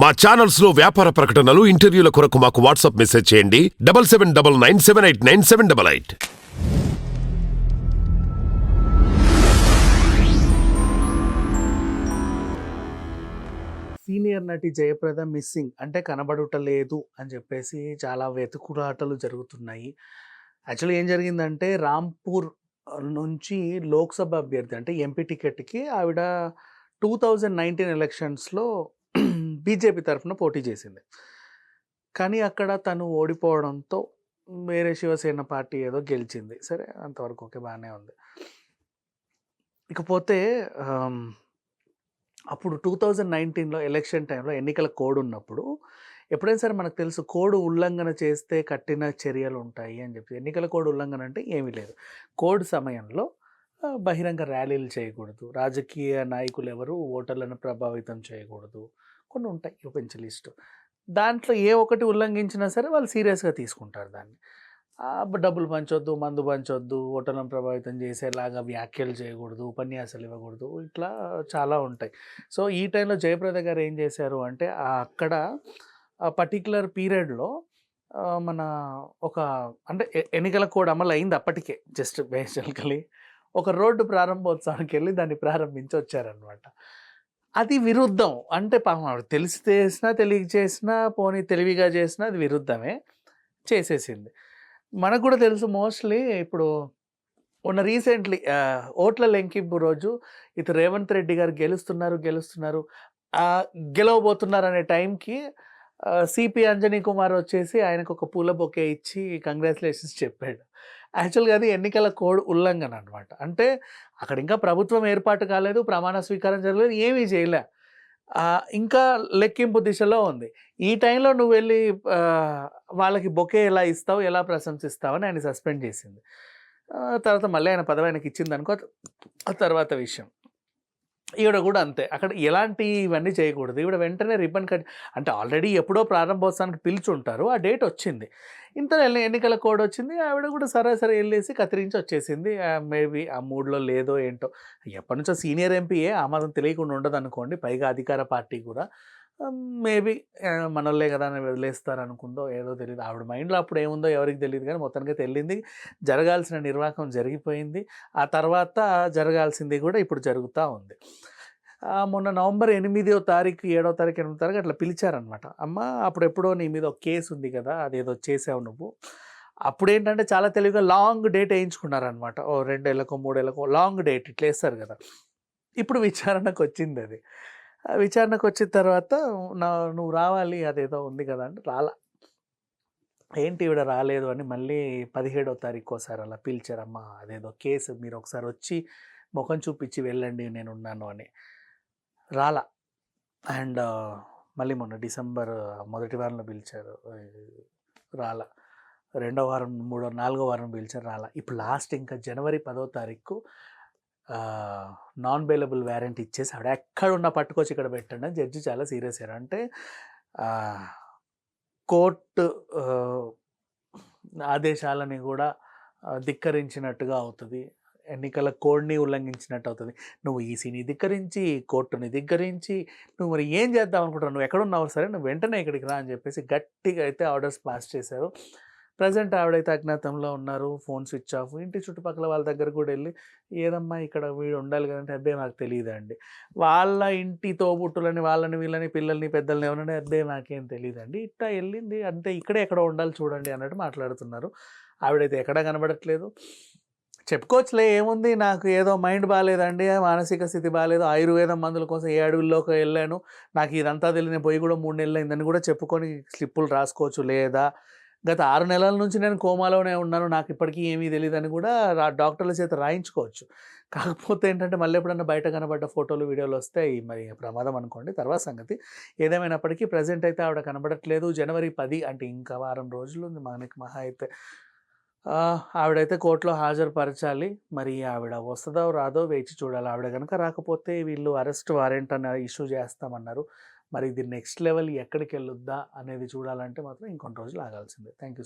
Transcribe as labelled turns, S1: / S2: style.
S1: మా ఛానల్స్లో వ్యాపార ప్రకటనలు ఇంటర్వ్యూల కొరకు మాకు వాట్సాప్ మెసేజ్ చేయండి. Double seven double nine seven eight nine seven double eight.
S2: Senior నటి జయప్రద మిస్సింగ్ అంటే కనబడుట లేదు అని చెప్పేసి చాలా వెతుకులాటలు జరుగుతున్నాయి. యాక్చువల్లీ ఏం జరిగిందంటే రాంపూర్ నుంచి లోక్సభ అభ్యర్థి అంటే ఎంపీ టికెట్కి ఆవిడ టూ థౌజండ్ నైన్టీన్ ఎలక్షన్స్లో బీజేపీ తరఫున పోటీ చేసింది. కానీ అక్కడ తను ఓడిపోవడంతో వేరే శివసేన పార్టీ ఏదో గెలిచింది. సరే అంతవరకు ఓకే బాగానే ఉంది. ఇకపోతే అప్పుడు టూ థౌజండ్ నైన్టీన్లో ఎలక్షన్ టైంలో ఎన్నికల కోడ్ ఉన్నప్పుడు ఎప్పుడైనా సరే మనకు తెలుసు కోడ్ ఉల్లంఘన చేస్తే కఠిన చర్యలు ఉంటాయి అని చెప్పి. ఎన్నికల కోడ్ ఉల్లంఘన అంటే ఏమీ లేదు. కోడ్ సమయంలో బహిరంగ ర్యాలీలు చేయకూడదు. రాజకీయ నాయకులు ఎవరు ఓటర్లను ప్రభావితం చేయకూడదు. కొన్ని ఉంటాయి చూపించే లిస్టు. దాంట్లో ఏ ఒక్కటి ఉల్లంఘించినా సరే వాళ్ళు సీరియస్గా తీసుకుంటారు దాన్ని. డబ్బులు పంచొద్దు మందు పంచొద్దు ఓటర్లను ప్రభావితం చేసేలాగా వ్యాఖ్యలు చేయకూడదు ఉపన్యాసాలు ఇవ్వకూడదు ఇట్లా చాలా ఉంటాయి. సో ఈ టైంలో జయప్రద గారు ఏం చేశారు అంటే అక్కడ పర్టిక్యులర్ పర్టికులర్ పీరియడ్లో మన ఒక అంటే ఎన్నికల కోడ్ అమలు అయింది అప్పటికే జస్ట్ బేసికలీ ఒక రోడ్డు ప్రారంభోత్సవానికి వెళ్ళి దాన్ని ప్రారంభించి వచ్చారనమాట అది విరుద్ధం. అంటే పాపం ఆవిడ తెలిసి చేసినా తెలియ చేసినా పోనీ తెలివిగా చేసినా అది విరుద్ధమే చేసేసింది. మనకు కూడా తెలుసు మోస్ట్లీ ఇప్పుడు ఉన్న రీసెంట్లీ ఓట్ల లెంకింపు రోజు ఇటు రేవంత్ రెడ్డి గారు గెలుస్తున్నారు గెలుస్తున్నారు గెలవబోతున్నారు అనే టైంకి సిపి అంజనీ కుమార్ వచ్చేసి ఆయనకు ఒక పూల బొకే ఇచ్చి కంగ్రాచులేషన్స్ చెప్పాడు. యాక్చువల్గా అది ఎన్నికల కోడ్ ఉల్లంఘన అనమాట అంటే అక్కడ ఇంకా ప్రభుత్వం ఏర్పాటు కాలేదు ప్రమాణ స్వీకారం జరగలేదు ఏమీ చేయలే. ఇంకా లెక్కింపు దిశలో ఉంది. ఈ టైంలో నువ్వు వెళ్ళి వాళ్ళకి బొకే ఎలా ఇస్తావు ఎలా ప్రశంసిస్తావు అని ఆయన సస్పెండ్ చేసింది. తర్వాత మళ్ళీ ఆయన పదవి ఆయనకి ఇచ్చింది అనుకో ఆ తర్వాత విషయం. ఈవిడ కూడా అంతే. అక్కడ ఎలాంటి ఇవన్నీ చేయకూడదు. ఈవిడ వెంటనే రిబ్బన్ కట్ అంటే ఆల్రెడీ ఎప్పుడో ప్రారంభోత్సవానికి పిలుచుంటారు. ఆ డేట్ వచ్చింది. ఇంత ఎన్నికల కోడ్ వచ్చింది. ఆవిడ కూడా సరే సరే వెళ్ళేసి కత్తిరించి వచ్చేసింది. మేబీ ఆ మూడ్లో లేదో ఏంటో. ఎప్పటి నుంచో సీనియర్ ఎంపీయే ఆమాదం తెలియకుండా ఉండదు అనుకోండి పైగా అధికార పార్టీ కూడా. మేబీ మనోళ్ళే కదా అని వదిలేస్తారు అనుకుందో ఏదో తెలియదు ఆవిడ మైండ్లో అప్పుడు ఏముందో ఎవరికి తెలియదు కానీ మొత్తానికి తెలియంది జరగాల్సిన నిర్వాహకం జరిగిపోయింది. ఆ తర్వాత జరగాల్సింది కూడా ఇప్పుడు జరుగుతూ ఉంది. మొన్న నవంబర్ ఎనిమిదో తారీఖు ఏడో తారీఖు ఎనిమిదో తారీఖు అట్లా పిలిచారనమాట అమ్మ అప్పుడు ఎప్పుడో నీ మీద ఒక కేసు ఉంది కదా అదేదో చేసావు నువ్వు. అప్పుడు ఏంటంటే చాలా తెలివిగా లాంగ్ డేట్ వేయించుకున్నారనమాట ఓ రెండేళ్ళకో మూడేళ్ళకో లాంగ్ డేట్ ఇట్లా వేస్తారు కదా. ఇప్పుడు విచారణకు వచ్చింది అది. విచారణకు వచ్చిన తర్వాత నా నువ్వు రావాలి అదేదో ఉంది కదా అంటే రాలా. ఏంటి ఇవిడ రాలేదు అని మళ్ళీ పదిహేడో తారీఖు ఒకసారి అలా పిలిచారమ్మా అదేదో కేసు మీరు ఒకసారి వచ్చి ముఖం చూపించి వెళ్ళండి నేను ఉన్నాను అని రాలా. అండ్ మళ్ళీ మొన్న డిసెంబర్ మొదటి వారంలో పిలిచారు రాలా. రెండో వారం మూడో నాలుగో వారం పిలిచారు రాలా. ఇప్పుడు లాస్ట్ ఇంకా జనవరి పదో తారీఖు నాన్ బెయిలబుల్ వ్యారెంట్ ఇచ్చేసి ఆవిడ ఎక్కడున్నా పట్టుకొచ్చి ఇక్కడ పెట్టండి అని జడ్జి చాలా సీరియస్ అయ్యారు. అంటే కోర్టు ఆదేశాలని కూడా ధిక్కరించినట్టుగా అవుతుంది. ఎన్నికల కోడ్ని ఉల్లంఘించినట్టు అవుతుంది. నువ్వు ఈసీని ధిక్కరించి కోర్టుని ధిక్కరించి నువ్వు మరి ఏం చేద్దాం అనుకుంటున్నావు? నువ్వు ఎక్కడున్నావు సరే నువ్వు వెంటనే ఇక్కడికి రా అని చెప్పేసి గట్టిగా అయితే ఆర్డర్స్ పాస్ చేశారు. ప్రజెంట్ ఆవిడైతే అజ్ఞాతంలో ఉన్నారు. Phone switch off. ఇంటి చుట్టుపక్కల వాళ్ళ దగ్గర కూడా వెళ్ళి ఏదమ్మా ఇక్కడ వీడు ఉండాలి కదంటే అబ్బాయి మాకు తెలియదండి వాళ్ళ ఇంటి తోబుట్టులని వాళ్ళని వీళ్ళని పిల్లల్ని పెద్దల్ని ఎవరైనా అబ్బాయి మాకేం తెలియదండి ఇట్టా వెళ్ళింది. అంటే ఇక్కడే ఎక్కడ ఉండాలి చూడండి అన్నట్టు మాట్లాడుతున్నారు. ఆవిడైతే ఎక్కడా కనబడట్లేదు. చెప్పుకోవచ్చులే ఏముంది? నాకు ఏదో మైండ్ బాగాలేదండి మానసిక స్థితి బాగాలేదు ఆయుర్వేదం మందుల కోసం ఏ అడవుల్లోకి వెళ్ళాను? నాకు ఇదంతా తెలియని పోయి కూడా మూడు నెలలు అయిందని కూడా చెప్పుకొని స్లిప్పులు రాసుకోవచ్చు లేదా? గత ఆరు నెలల నుంచి నేను కోమాలోనే ఉన్నాను. నాకు ఇప్పటికీ ఏమీ తెలియదని కూడా డాక్టర్ల చేత రాయించుకోవచ్చు. కాకపోతే ఏంటంటే మళ్ళీ ఎప్పుడన్నా బయట కనబడ్డ ఫోటోలు వీడియోలు వస్తాయి మరి ప్రమాదం అనుకోండి. తర్వాత సంగతి ఏదేమైనప్పటికీ ప్రజెంట్ అయితే ఆవిడ కనబడట్లేదు. జనవరి పది అంటే ఇంకా వారం రోజులు ఉంది. మనకి మహా అయితే ఆవిడైతే కోర్టులో హాజరుపరచాలి. మరి ఆవిడ వస్తుందో రాదో వేచి చూడాలి. ఆవిడ కనుక రాకపోతే వీళ్ళు అరెస్ట్ వారెంట్ అని ఇష్యూ చేస్తామన్నారు. మరి ఇది నెక్స్ట్ లెవెల్ ఎక్కడికి వెళ్ళొద్దా అనేది చూడాలంటే మాత్రం ఇంకొన్ని రోజులు ఆగాల్సిందే. Thank you